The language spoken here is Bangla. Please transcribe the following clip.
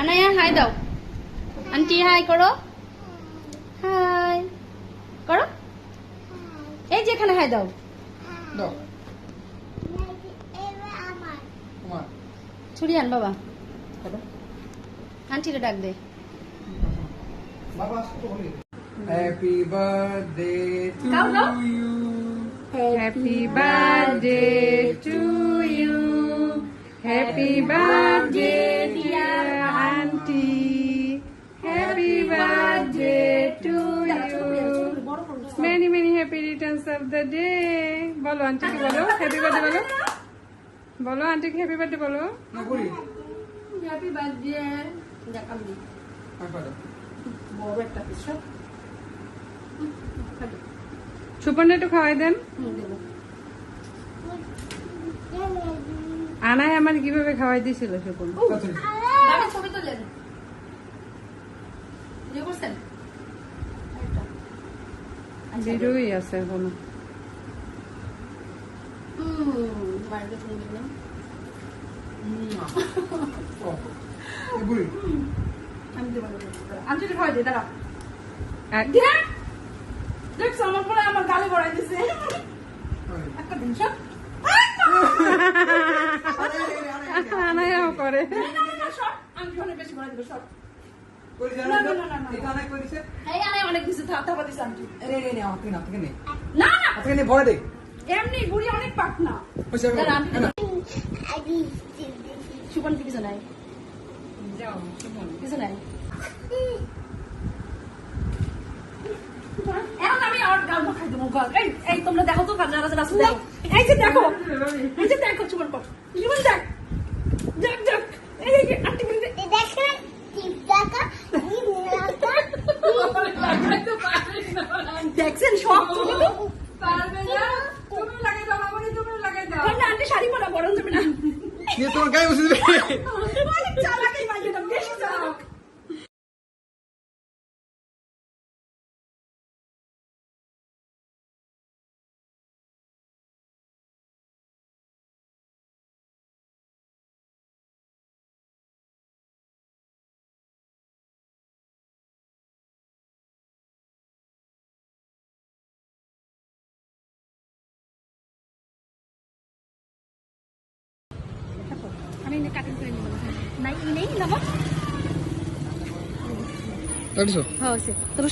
আনায়া হাই দাও। আন্টি হাই করো। হাই। করো। এই যে এখানে হাই দাও। দাও। ছুরি আন বাবা। আন্টিরে ডাক দে। বাবা আসো তো বলি। Happy birthday to. You Happy birthday auntie. Happy birthday to you. Many, many happy returns of the day. বলো হ্যাপি বার্থডে বলো? বলো। আন্টিকে হ্যাপি বার্থডে বলো না বলি? হ্যাপি বার্থডে দেখ আমি আমি পারো বড় একটা পিস সুপর্ণা একটু খাওয়াই দেন। দেবো। আনায় আমার কীভাবে খাওয়াই দিয়েছিল ছবি তোলেন করছেন? একটা। আচ্ছা, আছে এখনও। আমার গালে বড়াই দিছে। একটা দিন, সব। আরে, আরে, আরে, আরে, আরে। আনায়াও করে। অনেক না, না, এমনি বুড়ি অনেক কি কিছু নাই? কিছু নাই? এখন আমি আর গাল মাখাই দেবো গাল। এই এই তোমরা দেখো তো যারা যারা দেখো এই যে দেখো এই যে দেখো চুমন কর। দেখ দেখ দেখ এই এই যে আন্টি বলতে দেখছেন সব? তুমি তো পারবে না? তুমি লাগাই দাও আমাকে তুমি লাগাই দাও না আন্টি শাড়ি পরা বরং যাবে না। তোমার গায়ে বসে দিবে। আমি কাটিং করে নিব নাই নেই নেব। হ্যাঁ সে তোর